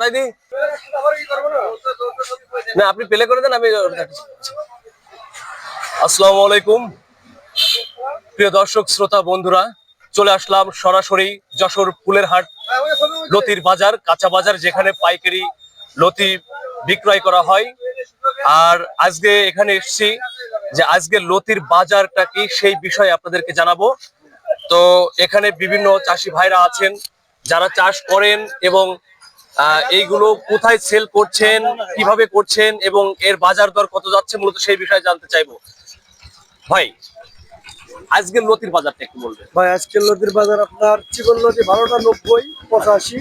তাই দি না, আপনি পেলে করে দেন, আমি আসসালামু আলাইকুম। প্রিয় দর্শক, শ্রোতা, বন্ধুরা, চলে আসলাম সরাসরি যশোর ফুলের হাট, লতির বাজার, কাঁচা বাজার, যেখানে পাইকারি লতি বিক্রয় করা হয়। আর আজকে এখানে এসেছি যে আজকে লতির বাজারটা কি সেই বিষয়ে আপনাদেরকে জানাব। তো এখানে বিভিন্ন চাষি ভাইরা আছেন, যারা চাষ করেন এবং এইগুলো কোথায় সেল করছেন কীভাবে করছেন এবং এর বাজার দর কত যাচ্ছে মূলত সেই বিষয়ে জানতে চাইব। ভাই আজকের লতির বাজারটা একটু বলবেন। ভাই আজকের নদীর বাজার আপনার চিকন নদী বারোটা নব্বই পঁচাশি।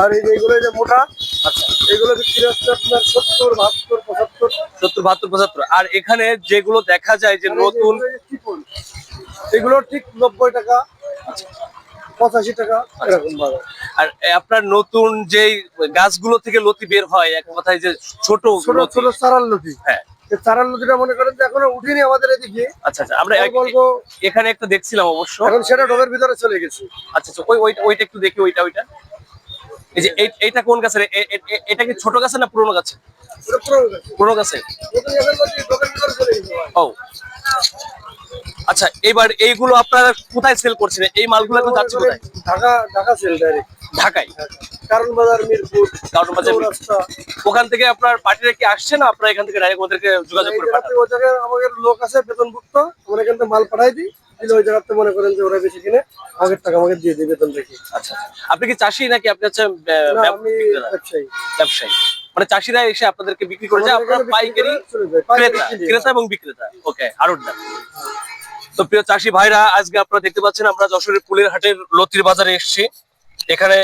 আর এই যে এগুলো এই যে মোটা আচ্ছা। এগুলো বিক্রি হচ্ছে আপনার সত্তর বাহাত্তর পঁচাত্তর। সত্তর বাহাত্তর পঁচাত্তর। আর এখানে যেগুলো দেখা যায় যে নতুন এগুলো ঠিক নব্বই টাকা। পঁচাশি টাকা এরকম বাজার। আর আপনার নতুন যেই গাছগুলো থেকে লতি বের হয় এক কথায় যে ছোট ছোট ছোট চারাল লতি। হ্যাঁ। নদীটা মনে করেন যে এখনও উঠিনি আমাদের এদিকে। আচ্ছা আচ্ছা আমরা এখানে একটা দেখছিলাম অবশ্য। এখন সেটা ডোবের ভিতরে চলে গেছে। আচ্ছা আচ্ছা ওই ওইটা ওইটা একটু দেখি ওইটা ওইটা। এই যে এই- এইটা কোন গাছের? এটা কি ছোট গাছের না পুরোনো গেছে পুরোনো গেছে। ও। আচ্ছা এবার এইগুলো আপনারা কোথায় সেল করছেন এই মালগুলো এখন যাচ্ছে কোথায়? ঢাকা ঢাকা সেল ডাইরেক্ট ঢাকায়? কারণ বাজার মিরপুর কারণ বাজার ওখান থেকে আপনার পার্টিরা কি আসছে না আপনারা এখান থেকে ডাইরেক্ট ওদেরকে যোগাযোগ করে পাঠান ওই জায়গায় আমাদের লোক আছে বেতনভুক্ত। আমরা এখান থেকে মাল পাঠাই দিই। দিলে ওই জায়গাতে মনে করেন যে ওরা বেশি কিনে আগের টাকা আমাকে দিয়ে দিই বেতন দেখি। আচ্ছা আপনি কি চাষি নাকি? আপনি হচ্ছে? ব্যবসায়ী। ব্যবসায়ী। মানে চাষিরা এসে আপনাদেরকে বিক্রি করে যায় আপনারা পাইকারি ক্রেতা ক্রেতা এবং বিক্রেতা। ওকে আরোডদার তো প্রিয় চাষি ভাইরা, আজকে আপনারা দেখতে পাচ্ছেন আমরা যশোরের ফুলের হাটের লতির বাজারে এসেছি। এখানে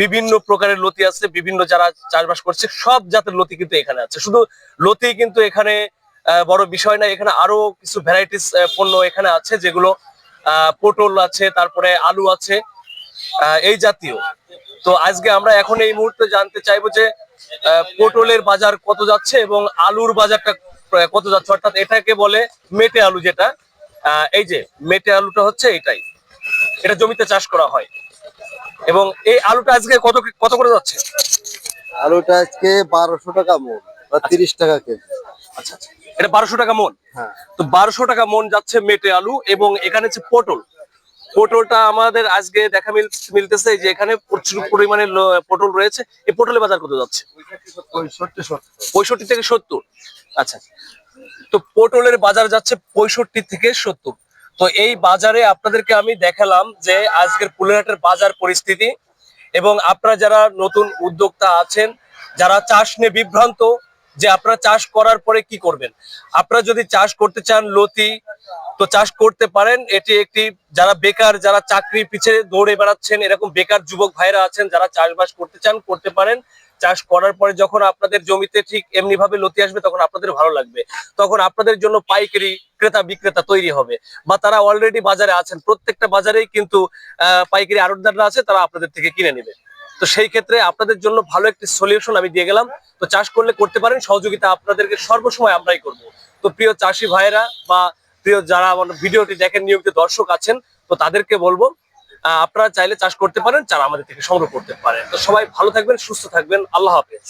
বিভিন্ন প্রকারের লতি আছে, বিভিন্ন যারা চাষবাস করছে, সব জাতের লতি কিন্তু এখানে আছে। শুধু লতি কিন্তু এখানে বড় বিষয় না এখানে আরও কিছু ভ্যারাইটিস পণ্য এখানে আছে, যেগুলো পটল আছে, তারপরে আলু আছে এই জাতীয়। তো আজকে আমরা এখন এই মুহূর্তে জানতে চাইব যে পটলের বাজার কত যাচ্ছে এবং আলুর বাজারটা কত যাচ্ছে? অর্থাৎ এটাকে বলে মেটে আলু যেটা। এই যে মেটে আলুটা হচ্ছে এটাই। এটা জমিতে চাষ করা হয়। এবং এই আলুটা আজকে কত কত করে যাচ্ছে? আলুটা আজকে বারোশো টাকা মন বা তিরিশ টাকা কেজি। আচ্ছা আচ্ছা। এটা বারোশো টাকা মন? হ্যাঁ। তো বারোশো টাকা মন যাচ্ছে মেটে আলু এবং এখানে হচ্ছে পটল। পটলটা আমাদের আজকে দেখা মিল- মিলতেছে যে এখানে প্রচুর পরিমাণে পটল রয়েছে। এই পটলের বাজার কত যাচ্ছে? পঁয়ষট্টি থেকে সত্তর। আচ্ছা। তো পটলের বাজার যাচ্ছে পঁয়ষট্টি থেকে সত্তর। তো এই বাজারে আপনাদেরকে আমি দেখালাম যে আজকের পুলেরহাটের বাজার পরিস্থিতি এবং আপনারা যারা নতুন উদ্যোক্তা আছেন, যারা চাষ নিয়ে বিভ্রান্ত, যে আপনারা চাষ করার পরে কি করবেন? আপনারা যদি চাষ করতে চান লতি, তো চাষ করতে পারেন। এটি একটি যারা বেকার, যারা চাকরি পিছিয়ে দৌড়ে বেড়াচ্ছেন, এরকম বেকার যুবক ভাইরা আছেন, যারা চাষবাস করতে চান, করতে পারেন। চাষ করার পরে যখন আপনাদের জমিতে ঠিক এমনি ভাবে লতি আসবে, তখন আপনাদের ভালো লাগবে। তখন আপনাদের জন্য পাইকারি ক্রেতা, বিক্রেতা তৈরি হবে। বা তারা অলরেডি বাজারে আছেন। প্রত্যেকটা বাজারেই কিন্তু পাইকারি আড়তদাররা আছে, তারা আপনাদের থেকে কিনে নেবে। তো সেই ক্ষেত্রে আপনাদের জন্য ভালো একটি সলিউশন আমি দিয়ে গেলাম। তো চাষ করলে করতে পারেন। সহযোগিতা আপনাদেরকে সর্বসময় আমরাই করব। তো প্রিয় চাষি ভাইরা বা প্রিয় যারা ভিডিওটি দেখেন, নিয়মিত দর্শক আছেন, তো তাদেরকে বলব আপনারা চাইলে চাষ করতে পারেন, চারা আমাদের থেকে সংগ্রহ করতে পারেন। তো সবাই ভালো থাকবেন, সুস্থ থাকবেন। আল্লাহ হাফেজ।